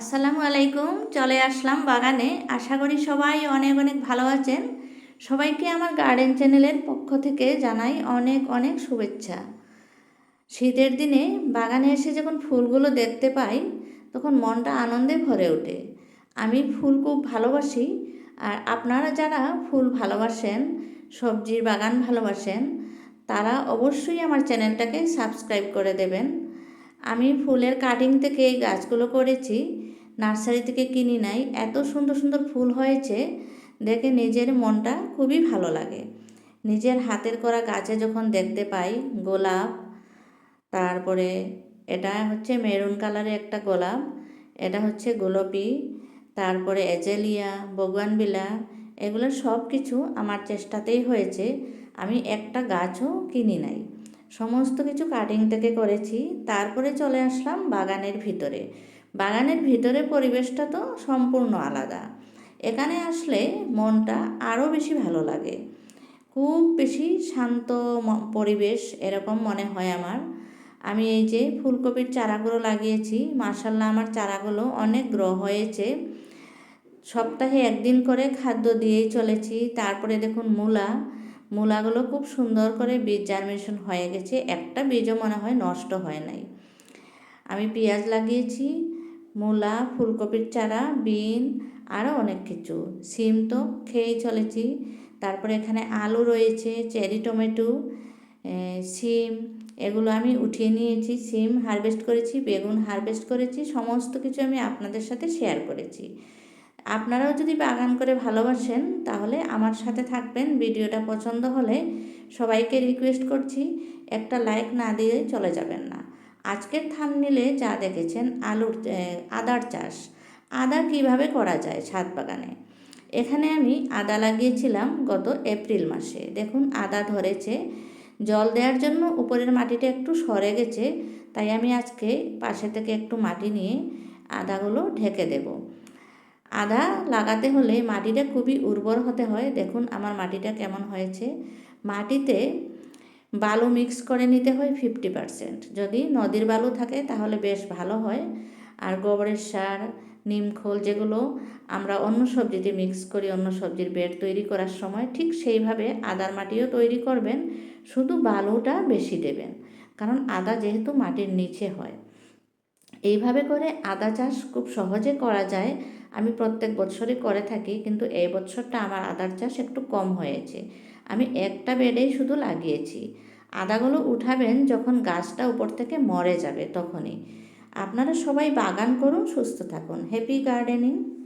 আসসালামু আলাইকুম, চলে আসলাম বাগানে। আশা করি সবাই অনেক অনেক ভালো আছেন। সবাইকে আমার গার্ডেন চ্যানেলের পক্ষ থেকে জানাই অনেক অনেক শুভেচ্ছা। শীতের দিনে বাগানে এসে যখন ফুলগুলো দেখতে পাই, তখন মনটা আনন্দে ভরে ওঠে। আমি ফুল খুব ভালোবাসি, আর আপনারা যারা ফুল ভালোবাসেন, সবজির বাগান ভালোবাসেন, তারা অবশ্যই আমার চ্যানেলটাকে সাবস্ক্রাইব করে দেবেন। আমি ফুলের কাটিং থেকে এই গাছগুলো করেছি। নার্সারি থেকে কিনি নাই। এত সুন্দর সুন্দর ফুল হয়েছে, দেখে নিজের মনটা খুবই ভালো লাগে। নিজের হাতের করা গাছে যখন দেখতে পাই, গোলাপ, তারপরে এটা হচ্ছে মেরুন কালারের একটা গোলাপ, এটা হচ্ছে গোলাপি, তারপরে এজেলিয়া বগুয়ানবিলা এগুলো সব কিছু আমার চেষ্টাতেই হয়েছে। আমি একটা গাছও কিনি নাই। সমস্ত কিছু কাটিং থেকে করেছি, তারপরে চলে আসলাম বাগানের ভিতরে। বাগানের ভিতরে পরিবেশটা তো সম্পূর্ণ আলাদা। এখানে আসলে মনটা আরও বেশি ভালো লাগে। খুব বেশি শান্ত পরিবেশ এরকম মনে হয় আমার। আমি এই যে ফুলকপির চারাগুলো লাগিয়েছি মার্শাল্লাহ আমার চারাগুলো অনেক গ্রহ হয়েছে। সপ্তাহে একদিন করে খাদ্য দিয়েই চলেছি, তারপরে দেখুন মূলা। মূলাগুলো খুব সুন্দর করে বীজ জার্মিনেশন হয়ে গেছে। একটা বীজও মনে হয় নষ্ট হয় নাই। আমি পেঁয়াজ লাগিয়েছি, মূলা, ফুলকপির চারা, বিন আরও অনেক কিছু। সিম তো খেয়েই চলেছি। তারপরে এখানে আলু রয়েছে, চেরি, টমেটো সিম, এগুলো আমি উঠিয়ে নিয়েছি। সিম হারভেস্ট করেছি, বেগুন হারভেস্ট করেছি, সমস্ত কিছু আমি আপনাদের সাথে শেয়ার করেছি। আপনারাও যদি বাগান করে ভালোবাসেন, তাহলে আমার সাথে থাকবেন। ভিডিওটা পছন্দ হলে সবাইকে রিকোয়েস্ট করছি, একটা লাইক না দিয়ে চলে যাবেন না। আজকের থামনিলে যা দেখেছেন, আলুর আদার চাষ। আদা কীভাবে করা যায় ছাদ বাগানে? এখানে আমি আদা লাগিয়েছিলাম গত এপ্রিল মাসে। দেখুন, আদা ধরেছে। জল দেওয়ার জন্য উপরের মাটিটা একটু সরে গেছে, তাই আমি আজকে পাশে থেকে একটু মাটি নিয়ে আদাগুলো ঢেকে দেবো। আদা লাগাতে হলে মাটিটা খুবই উর্বর হতে হয়। দেখুন আমার মাটিটা কেমন হয়েছে। মাটিতে বালু মিক্স করে নিতে হয় ফিফটি পারসেন্ট যদি নদীর বালু থাকে তাহলে বেশ ভালো হয়। আর গোবরের সার নিমখোল যেগুলো আমরা অন্য সবজিতে মিক্স করি, অন্য সবজির বেড তৈরি করার সময় ঠিক সেইভাবে আদার মাটিও তৈরি করবেন। শুধু বালুটা বেশি দেবেন। কারণ আদা যেহেতু মাটির নিচে হয়। এইভাবে করে আদা চাষ খুব সহজে করা যায়। আমি প্রত্যেক বছরই করে থাকি, কিন্তু এই বছরটা আমার আদার চাষ একটু কম হয়েছে। আমি একটা বেডেই শুধু লাগিয়েছি। আদাগুলো উঠাবেন যখন গাছটা উপর থেকে মরে যাবে তখনই। আপনারা সবাই বাগান করুন, সুস্থ থাকুন। Happy gardening